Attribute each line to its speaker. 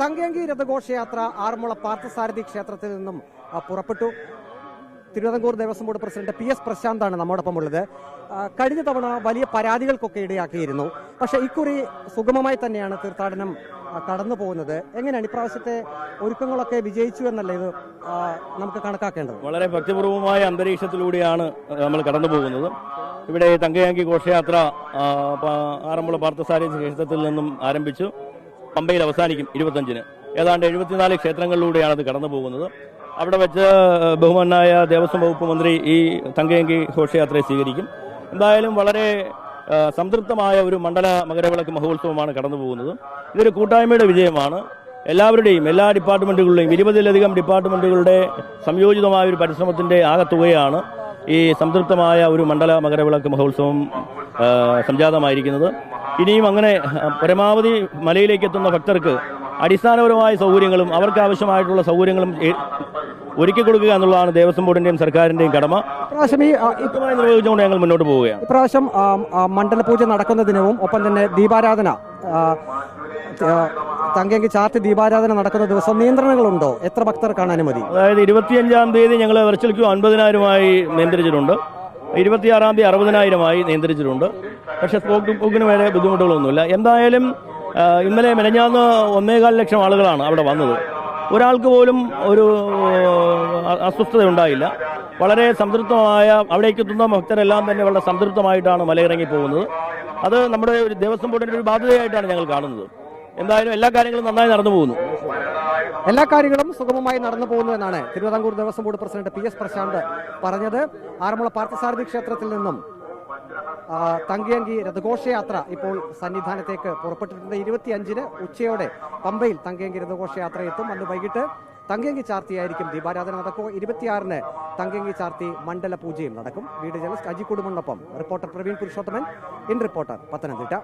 Speaker 1: തങ്കയങ്കി രഥഘോഷയാത്ര ആറന്മുള പാർത്ഥസാരഥി ക്ഷേത്രത്തിൽ നിന്നും പുറപ്പെട്ടു. Thiruvithamkoor Devaswom board president P S പ്രശാന്താണ് നമ്മോടൊപ്പം ഉള്ളത് കഴിഞ്ഞ തവണ വലിയ പരാതികൾക്കൊക്കെ ഇടയാക്കിയിരുന്നു. പക്ഷേ ഇക്കുറി സുഗമമായി തന്നെയാണ് തീർത്ഥാടനം കടന്നു പോകുന്നത്. എങ്ങനെയാണ് ഇപ്രാവശ്യത്തെ ഒരുക്കങ്ങളൊക്കെ വിജയിച്ചു എന്നല്ലേ ഇത് നമുക്ക് കണക്കാക്കേണ്ടത്?
Speaker 2: വളരെ ഭക്തിപൂർവമായ അന്തരീക്ഷത്തിലൂടെയാണ് നമ്മൾ കടന്നു പോകുന്നത്. ഇവിടെ തങ്കയാങ്കി ഘോഷയാത്ര ആറന്മുള പാർത്ഥസാരി ക്ഷേത്രത്തിൽ നിന്നും ആരംഭിച്ചു. പമ്പയിൽ അവസാനിക്കും ഇരുപത്തഞ്ചിന്. ഏതാണ്ട് എഴുപത്തിനാല് ക്ഷേത്രങ്ങളിലൂടെയാണ് അത് കടന്നു പോകുന്നത്. അവിടെ വെച്ച് ബഹുമാനായ ദേവസ്വം വകുപ്പ് മന്ത്രി ഈ തങ്കയങ്കി ഘോഷയാത്രയെ സ്വീകരിക്കും. എന്തായാലും വളരെ സംതൃപ്തമായ ഒരു മണ്ഡല മകരവിളക്ക് മഹോത്സവമാണ് കടന്നു പോകുന്നത്. ഇതൊരു കൂട്ടായ്മയുടെ വിജയമാണ്. എല്ലാവരുടെയും എല്ലാ ഡിപ്പാർട്ട്മെന്റുകളുടെയും ഇരുപതിലധികം ഡിപ്പാർട്ട്മെന്റുകളുടെ സംയോജിതമായ ഒരു പരിശ്രമത്തിന്റെ ആകത്തുകയാണ് ഈ സംതൃപ്തമായ ഒരു മണ്ഡല മകരവിളക്ക് മഹോത്സവം സംജാതമായിരിക്കുന്നത്. ഇനിയും അങ്ങനെ പരമാവധി മലയിലേക്ക് എത്തുന്ന ഭക്തർക്ക് അടിസ്ഥാനപരമായ സൗകര്യങ്ങളും അവർക്ക് ആവശ്യമായിട്ടുള്ള സൗകര്യങ്ങളും ഒരുക്കി കൊടുക്കുക എന്നുള്ളതാണ് ദേവസ്വം ബോർഡിന്റെയും സർക്കാരിന്റെയും കടമ.
Speaker 1: ഇപ്രാവശ്യം ഈ
Speaker 2: നിർവഹിച്ചുകൊണ്ട് ഞങ്ങൾ മുന്നോട്ട് പോവുകയാണ്.
Speaker 1: ഇപ്രാവശ്യം മണ്ഡലപൂജ നടക്കുന്ന ദിനവും ഒപ്പം തന്നെ ദീപാരാധന തങ്കയ്ക്ക് ചാർത്തി ചാർട്ട് ദീപാരാധന നടക്കുന്ന ദിവസം നിയന്ത്രണങ്ങളുണ്ടോ? എത്ര ഭക്തർക്കാണ് അനുമതി?
Speaker 2: അതായത് ഇരുപത്തിയഞ്ചാം തീയതി ഞങ്ങൾ വെർച്വൽ ക്യൂ അൻപതിനായിരമായി നിയന്ത്രിച്ചിട്ടുണ്ട്. ഇരുപത്തിയാറാം തീയതി അറുപതിനായിരമായി നിയന്ത്രിച്ചിട്ടുണ്ട്. പക്ഷേ പോക്ക് ബുക്കിന് വരെ ബുദ്ധിമുട്ടുകളൊന്നുമില്ല. എന്തായാലും ഇന്നലെ മെനഞ്ഞാന്ന് ഒന്നേകാൽ ലക്ഷം ആളുകളാണ് അവിടെ വന്നത്. ഒരാൾക്ക് പോലും ഒരു അസ്വസ്ഥത ഉണ്ടായില്ല വളരെ സംതൃപ്തമായ അവിടേക്ക് എത്തുന്ന ഭക്തരെല്ലാം തന്നെ വളരെ സംതൃപ്തമായിട്ടാണ് മലയിറങ്ങി പോകുന്നത്. അത് നമ്മുടെ ഒരു ദേവസ്വം ബോർഡിന്റെ ഒരു ബാധ്യതയായിട്ടാണ് ഞങ്ങൾ കാണുന്നത്. എന്തായാലും എല്ലാ കാര്യങ്ങളും നന്നായി നടന്നു പോകുന്നു.
Speaker 1: എല്ലാ കാര്യങ്ങളും സുഗമമായി നടന്നു പോകുന്നു എന്നാണ് Thiruvithamkoor Devaswom board president P S Prashanth പറഞ്ഞത്. ആറന്മുള പാർത്ഥസാരഥി ക്ഷേത്രത്തിൽ നിന്നും തങ്കയങ്കി രഥഘോഷയാത്ര ഇപ്പോൾ സന്നിധാനത്തേക്ക് പുറപ്പെട്ടിട്ടുണ്ട്. ഇരുപത്തിയഞ്ചിന് ഉച്ചയോടെ പമ്പയിൽ തങ്കയങ്കി രഥഘോഷയാത്ര എത്തും അന്ന് വൈകിട്ട് തങ്കയങ്കി ചാർത്തിയായിരിക്കും ദീപാരാധന നടക്കുക. ഇരുപത്തിയാറിന് തങ്കയങ്കി ചാർത്തി മണ്ഡല പൂജയും നടക്കും. വീട് ജനസ് Aji കുടുംബനൊപ്പം reporter Praveen Purushothaman. In reporter Pathanamthitta.